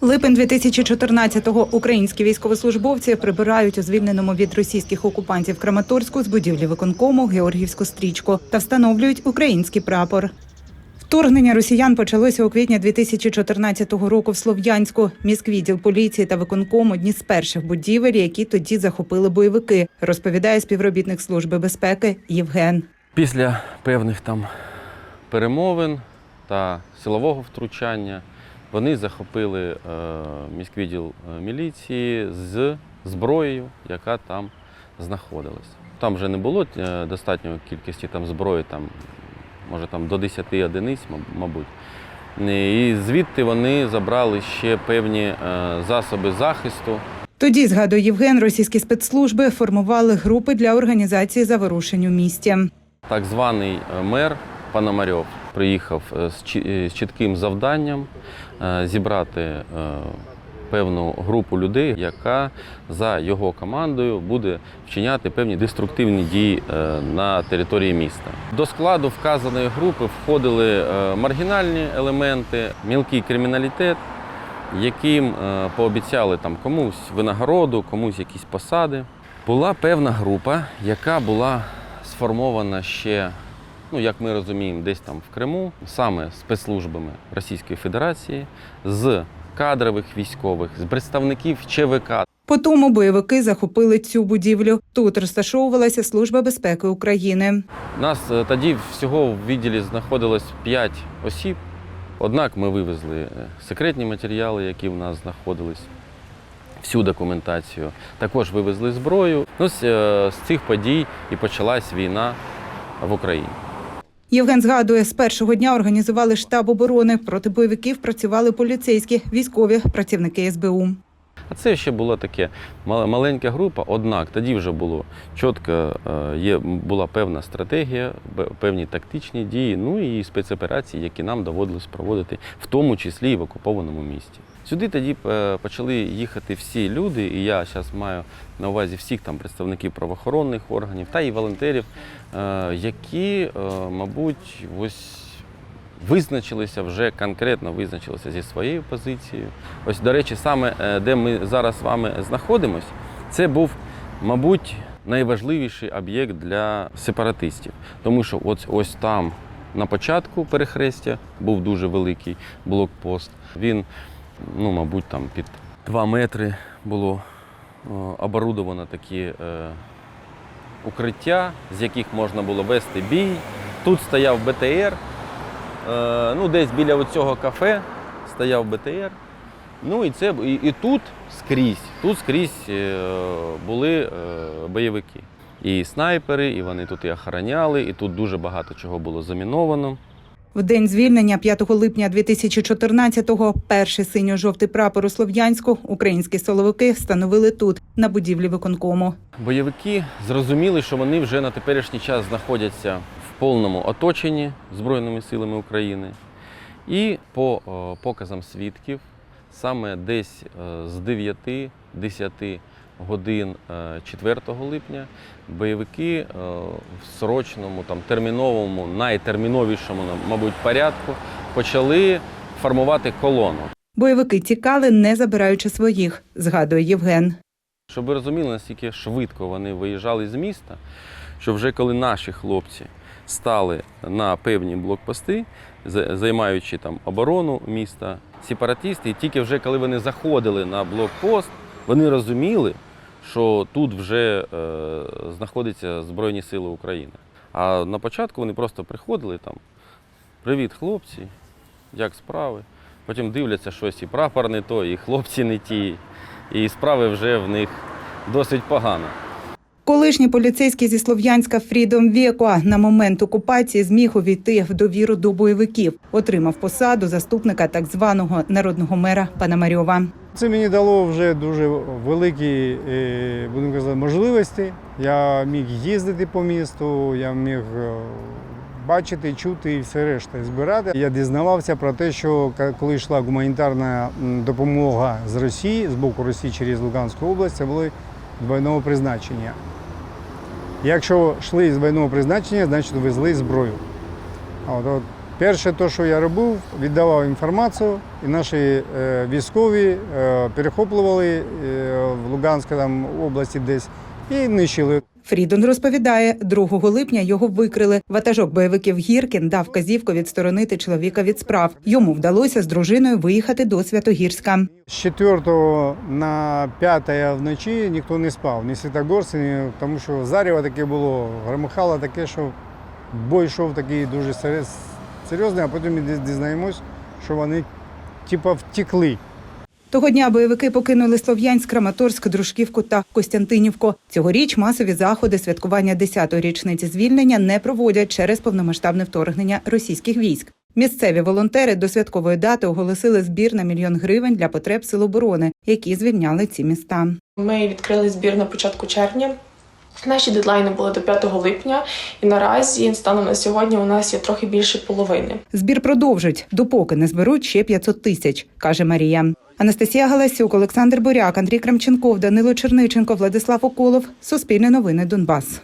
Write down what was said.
Липень 2014-го українські військовослужбовці прибирають у звільненому від російських окупантів Краматорську з будівлі виконкому Георгіївську стрічку та встановлюють український прапор. Вторгнення росіян почалося у квітні 2014 року в Слов'янську. Міськвідділ поліції та виконком одні з перших будівель, які тоді захопили бойовики, розповідає співробітник служби безпеки Євген. Після певних там перемовин та силового втручання вони захопили е, міськвідділ е, міліції з зброєю, яка там знаходилась. Там вже не було е, достатньої кількості там зброї, там, може там до 10 одиниць, мабуть. І звідти вони забрали ще певні засоби захисту. Тоді, згадує Євген, російські спецслужби формували групи для організації заворушень у місті. Так званий мер Пономарьов приїхав е, е, з чітким завданням е, зібрати певну групу людей, яка за його командою буде вчиняти певні деструктивні дії на території міста. До складу вказаної групи входили маргінальні елементи, мілкий криміналітет, яким пообіцяли там комусь винагороду, комусь якісь посади. Була певна група, яка була сформована ще, ну як ми розуміємо, десь там в Криму, саме спецслужбами Російської Федерації, з кадрових військових, з представників ЧВК. По тому бойовики захопили цю будівлю. Тут розташовувалася служба безпеки України. Нас е, тоді всього в відділі знаходилось 5 осіб. Однак ми вивезли е, секретні матеріали, які в нас знаходились, всю документацію. Також вивезли зброю. Ну, з, е, з цих подій і почалась війна в Україні. Євген згадує, з першого дня організували штаб оборони. Проти бойовиків працювали поліцейські, військові, працівники СБУ. А це ще була таке мал- маленька група, однак тоді вже було чітко, е, є, була певна стратегія, певні тактичні дії, ну і спецоперації, які нам доводилось проводити, в тому числі і в окупованому місті. Сюди тоді е, почали їхати всі люди, і я зараз маю на увазі всіх там представників правоохоронних органів та і волонтерів, е, які, е, мабуть, ось визначилися вже конкретно визначилися зі своєю позицією. Ось, до речі, саме де ми зараз з вами знаходимось, це був, мабуть, найважливіший об'єкт для сепаратистів. Тому що ось, ось там на початку перехрестя був дуже великий блокпост. Він, ну, мабуть, там під 2 метри було е, оборудовано такі е, укриття, з яких можна було вести бій. Тут стояв БТР. Е, ну, десь біля цього кафе стояв БТР. Ну і це і, і тут скрізь, тут скрізь е, були е, бойовики. І снайпери, і вони тут і охороняли, і тут дуже багато чого було заміновано. В день звільнення 5 липня 2014-го перший синьо-жовтий прапор у Слов'янську українські силовики встановили тут, на будівлі виконкому. Бойовики зрозуміли, що вони вже на теперішній час знаходяться в повному оточенні Збройними силами України. І по е, показам свідків, саме десь е, з 9-10 годин е, 4 липня бойовики е, в срочному, там, терміновому, найтерміновішому, мабуть, порядку почали формувати колону. Бойовики тікали, не забираючи своїх, згадує Євген. Щоб ви розуміли, наскільки швидко вони виїжджали з міста, що вже коли наші хлопці стали на певні блокпости, займаючи там оборону міста, сепаратисти, і тільки вже коли вони заходили на блокпост, вони розуміли, що тут вже е, знаходяться Збройні Сили України. А на початку вони просто приходили там: Привіт, хлопці, як справи? Потім дивляться щось, і прапор не той, і хлопці не ті, і справи вже в них досить погано. Колишній поліцейський зі Слов'янська Фрідом Вєкоа на момент окупації зміг увійти в довіру до бойовиків. Отримав посаду заступника так званого народного мера Пономарьова. Це мені дало вже дуже великі е, будемо казати, можливості. Я міг їздити по місту, я міг е, бачити, чути і все решта збирати. Я дізнавався про те, що коли йшла гуманітарна допомога з Росії, з боку Росії через Луганську область, це були двойного призначення. Якщо йшли з двойного призначення, значить везли зброю. От, от Перше, те, що я робив, віддавав інформацію, і наші е, військові е, перехоплювали е, в Луганській області десь і нищили. Фрідон розповідає, 2 липня його викрили. Ватажок бойовиків Гіркін дав казівку відсторонити чоловіка від справ. Йому вдалося з дружиною виїхати до Святогірська. З 4 на 5 вночі ніхто не спав, ні світогорці, ні, тому що зарево таке було, громихало таке, що бой йшов такий дуже серйоз- серйозний, а потім ми дізнаємось, що вони типа втекли. Того дня бойовики покинули Слов'янськ, Краматорськ, Дружківку та Костянтинівку. Цьогоріч масові заходи святкування 10-ї річниці звільнення не проводять через повномасштабне вторгнення російських військ. Місцеві волонтери до святкової дати оголосили збір на мільйон гривень для потреб сил оборони, які звільняли ці міста. Ми відкрили збір на початку червня. Наші дедлайни були до 5 липня, і наразі станом на сьогодні у нас є трохи більше половини. Збір продовжить допоки не зберуть ще 500 тисяч, каже Марія. Анастасія Галасюк, Олександр Буряк, Андрій Крамченков, Данило Черниченко, Владислав Околов. Суспільне новини Донбас.